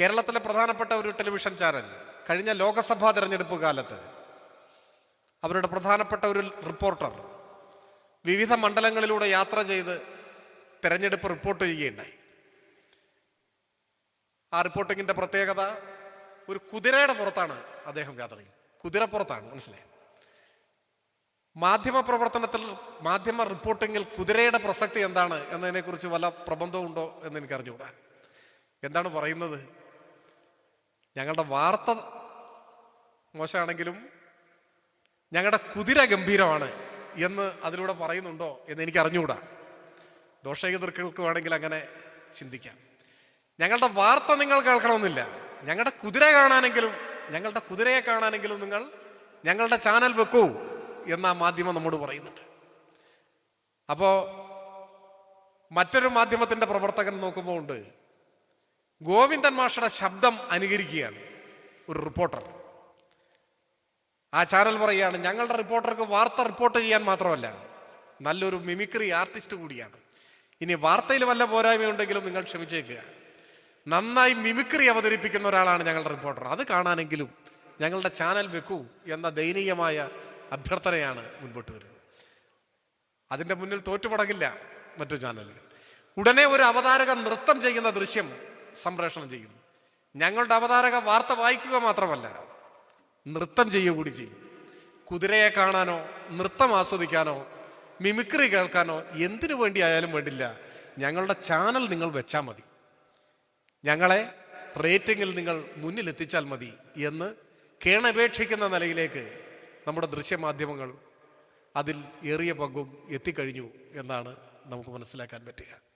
കേരളത്തിലെ പ്രധാനപ്പെട്ട ഒരു ടെലിവിഷൻ ചാനൽ കഴിഞ്ഞ ലോകസഭാ തിരഞ്ഞെടുപ്പ് കാലത്ത് അവരുടെ പ്രധാനപ്പെട്ട ഒരു റിപ്പോർട്ടർ വിവിധ മണ്ഡലങ്ങളിലൂടെ യാത്ര ചെയ്ത് തെരഞ്ഞെടുപ്പ് റിപ്പോർട്ട് ചെയ്യുകയുണ്ടായി. ആ റിപ്പോർട്ടിങ്ങിന്റെ പ്രത്യേകത ഒരു കുതിരയുടെ പുറത്താണ് അദ്ദേഹം യാത്ര ചെയ്യുന്നത് കുതിരപ്പുറത്താണ് മനസ്സിലായത് മാധ്യമ പ്രവർത്തനത്തിൽ മാധ്യമ റിപ്പോർട്ടിങ്ങിൽ കുതിരയുടെ പ്രസക്തി എന്താണ് എന്നതിനെക്കുറിച്ച് വല്ല പ്രബന്ധമുണ്ടോ എന്ന് എനിക്ക് അറിഞ്ഞുകൂടാ എന്താണ് പറയുന്നത്? ഞങ്ങളുടെ വാർത്ത മോശമാണെങ്കിലും ഞങ്ങളുടെ കുതിര ഗംഭീരമാണ് എന്ന് അതിലൂടെ പറയുന്നുണ്ടോ എന്ന് എനിക്ക് അറിഞ്ഞുകൂടാ ദോഷകൃക്കൾക്ക് വേണമെങ്കിൽ അങ്ങനെ ചിന്തിക്കാം. ഞങ്ങളുടെ വാർത്ത നിങ്ങൾ കേൾക്കണമെന്നില്ല. ഞങ്ങളുടെ കുതിര കാണാനെങ്കിലും ഞങ്ങളുടെ കുതിരയെ കാണാനെങ്കിലും നിങ്ങൾ ഞങ്ങളുടെ ചാനൽ വെക്കൂ എന്ന് മാധ്യമം നമ്മോട് പറയുന്നുണ്ട്. അപ്പോ മറ്റൊരു മാധ്യമത്തിന്റെ പ്രവർത്തകൻ നോക്കുമ്പോൾ ഉണ്ട്. ഗോവിന്ദൻ മാഷയുടെ ശബ്ദം അനുകരിക്കുകയാണ് ഒരു റിപ്പോർട്ടർ. ആ ചാനൽ പറയുകയാണ് ഞങ്ങളുടെ റിപ്പോർട്ടർക്ക് വാർത്ത റിപ്പോർട്ട് ചെയ്യാൻ മാത്രമല്ല നല്ലൊരു മിമിക്രി ആർട്ടിസ്റ്റ് കൂടിയാണ്. ഇനി വാർത്തയിൽ വല്ല പോരായ്മയുണ്ടെങ്കിലും നിങ്ങൾ ക്ഷമിച്ചേക്കുക. നന്നായി മിമിക്രി അവതരിപ്പിക്കുന്ന ഒരാളാണ് ഞങ്ങളുടെ റിപ്പോർട്ടർ. അത് കാണാനെങ്കിലും ഞങ്ങളുടെ ചാനൽ വെക്കൂ എന്ന ദയനീയമായ അഭ്യർത്ഥനയാണ് മുൻപോട്ട് വരുന്നത്. അതിന്റെ മുന്നിൽ തോറ്റുപടങ്ങില്ല മറ്റു ചാനലുകൾ. ഉടനെ ഒരു അവതാരകൻ നൃത്തം ചെയ്യുന്ന ദൃശ്യം സംപ്രേഷണം ചെയ്യുന്നു. ഞങ്ങളുടെ അവതാരക വാർത്ത വായിക്കുക മാത്രമല്ല നൃത്തം ചെയ്യുക കൂടി ചെയ്യും. കുതിരയെ കാണാനോ നൃത്തം ആസ്വദിക്കാനോ മിമിക്രി കേൾക്കാനോ എന്തിനു വേണ്ടി ആയാലും വേണ്ടില്ല. ഞങ്ങളുടെ ചാനൽ നിങ്ങൾ വെച്ചാൽ മതി. ഞങ്ങളെ റേറ്റിംഗിൽ നിങ്ങൾ മുന്നിലെത്തിച്ചാൽ മതി എന്ന് കേണപേക്ഷിക്കുന്ന നിലയിലേക്ക് നമ്മുടെ ദൃശ്യമാധ്യമങ്ങൾ അതിൽ ഏറിയ പങ്കും എത്തിക്കഴിഞ്ഞു എന്നാണ് നമുക്ക് മനസ്സിലാക്കാൻ പറ്റുക.